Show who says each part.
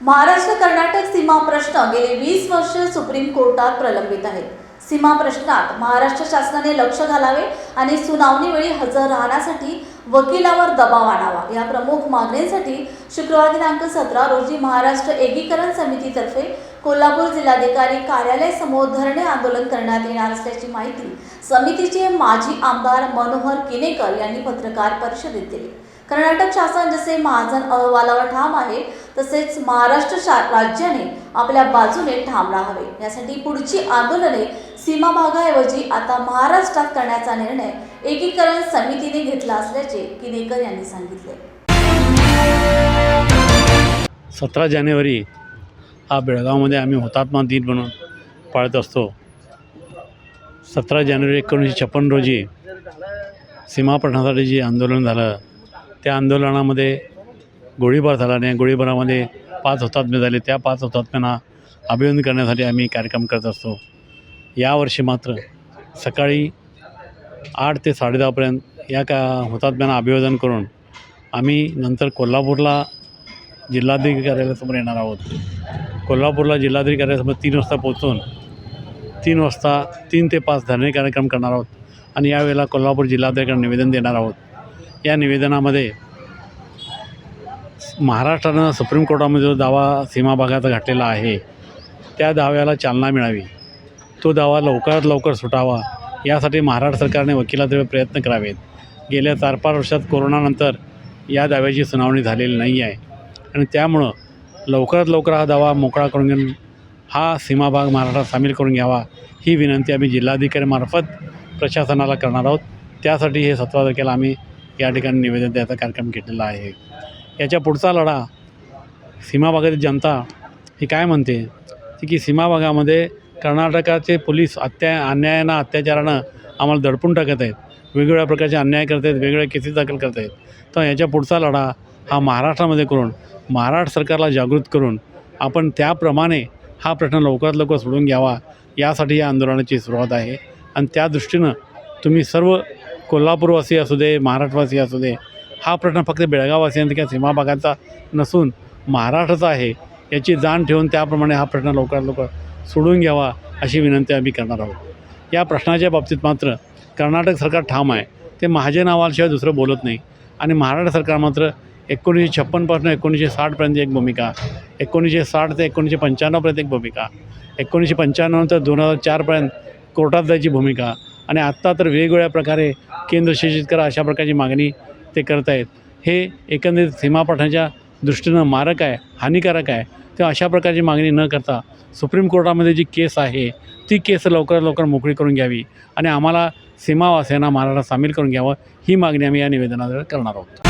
Speaker 1: महाराष्ट्र कर्नाटक सीमा प्रश्न गेले वीस वर्ष सुप्रीम कोर्टात प्रलंबित आहेत. सीमा प्रश्नात महाराष्ट्र शासनाने लक्ष घालावे आणि सुनावणीवेळी हजर राहण्यासाठी वकिलावर दबाव आणावा. या प्रमुख मागणीसाठी शुक्रवार दिनांक सतरा रोजी महाराष्ट्र एकीकरण समितीतर्फे कोल्हापूर जिल्हाधिकारी कार्यालयासमोर धरणे आंदोलन करण्यात येणार असल्याची माहिती समितीचे माजी आमदार मनोहर किनेकर यांनी पत्रकार परिषदेत दिली. कर्नाटक शासन जसे महाजन अहवालावर ठाम आहे तसेच महाराष्ट्र शा राज्याने आपल्या बाजूने ठाम राहावे यासाठी पुढची आंदोलने सीमा भागाऐवजी आता महाराष्ट्रात करण्याचा निर्णय एकीकरण समितीने घेतला असल्याचे किनेकर यांनी सांगितले.
Speaker 2: सतरा जानेवारी हा बेळगावमध्ये आम्ही हुतात्मा दिन म्हणून पाळत असतो. सतरा जानेवारी एकोणीसशे छप्पन रोजी सीमाप्रश्नासाठी जे आंदोलन झालं त्या आंदोलनामध्ये गोळीबार झाला आणि गोळीबारामध्ये पाच हुतात्मे झाले. त्या पाच हुतात्म्यांना अभिनंदन करण्यासाठी आम्ही कार्यक्रम करत असतो. यावर्षी मात्र सकाळी आठ ते साडेदहापर्यंत या का हुतात्म्यांना अभिवादन करून आम्ही नंतर कोल्हापूरला जिल्हाधिकारी कार्यालयासमोर येणार आहोत. कोल्हापूरला जिल्हाधिकारी कार्यालयासमोर तीन वाजता पोहोचून तीन वाजता तीन ते पाच धरणे कार्यक्रम करणार आहोत आणि यावेळेला कोल्हापूर जिल्हाधिकाऱ्यांना निवेदन देणार आहोत. या निवेदनामध्ये महाराष्ट्रानं सुप्रीम कोर्टामध्ये जो दावा सीमा भागाचा घातलेला आहे त्या दाव्याला चालना मिळावी. तो दावा लवकरात लवकर सुटावा यासाठी महाराष्ट्र सरकारने वकिलाद्वारे प्रयत्न करावेत. गेल्या चार पाच वर्षात कोरोनानंतर या दाव्याची सुनावणी झालेली नाही आहे. आणि त्यामुळं लवकरात लवकर हा दावा मोकळा करून घेऊन हा सीमाभाग महाराष्ट्रात सामील करून घ्यावा ही विनंती आम्ही जिल्हाधिकाऱ्यामार्फत प्रशासनाला करणार आहोत. त्यासाठी हे सतरा तारखेला आम्ही या ठिकाणी निवेदन द्यायचा कार्यक्रम घेतलेला आहे. याच्या पुढचा लढा सीमा भागातील जनता ही काय म्हणते? ती की सीमाभागामध्ये कर्नाटकाचे पोलीस अत्या अन्यायानं अत्याचारानं आम्हाला दडपून टाकत आहेत. वेगवेगळ्या प्रकारचे अन्याय करत आहेत वेगवेगळ्या केसेस दाखल करत आहेत. तर याच्या पुढचा लढा हा महाराष्ट्रामध्ये करून महाराष्ट्र सरकारला जागृत करून आपण त्याप्रमाणे हा प्रश्न लवकरात लवकर सोडून घ्यावा. यासाठी या आंदोलनाची सुरुवात आहे. आणि त्या दृष्टीनं तुम्ही सर्व कोल्हापूरवासी असू दे महाराष्ट्रवासी असू दे हा प्रश्न फक्त बेळगाववासियांचा किंवा सीमाभागांचा नसून महाराष्ट्राचा आहे. याची जाण ठेवून त्याप्रमाणे हा प्रश्न लवकरात लवकर सोडून घ्यावा अशी विनंती आम्ही करणार आहोत. या प्रश्नाच्या बाबतीत मात्र कर्नाटक सरकार ठाम आहे. ते महाजन अहवालशिवाय दुसरं बोलत नाही. आणि महाराष्ट्र सरकार मात्र एकोणीसशे छप्पनपासून एकोणीसशे साठपर्यंत एक भूमिका एकोणीसशे साठ ते एकोणीसशे पंच्याण्णवपर्यंत एक भूमिका एकोणीसशे पंच्याण्णव ते दोन हजार चारपर्यंत कोर्टात जायची भूमिका आणि आत्ता तर वेगवेगळ्या प्रकारे केंद्र शासित करा अशा प्रकारची मागणी ते करत आहेत. हे एकंदरीत सीमापाठाच्या दृष्टीनं मारक आहे हानिकारक आहे. तेव्हा अशा प्रकारची मागणी न करता सुप्रीम कोर्टामध्ये जी केस आहे ती केस लवकरात लवकर मोकळी करून घ्यावी आणि आम्हाला सीमावासियांना महाराष्ट्रात सामील करून घ्यावं ही मागणी आम्ही या निवेदनाद्वारे करणार आहोत.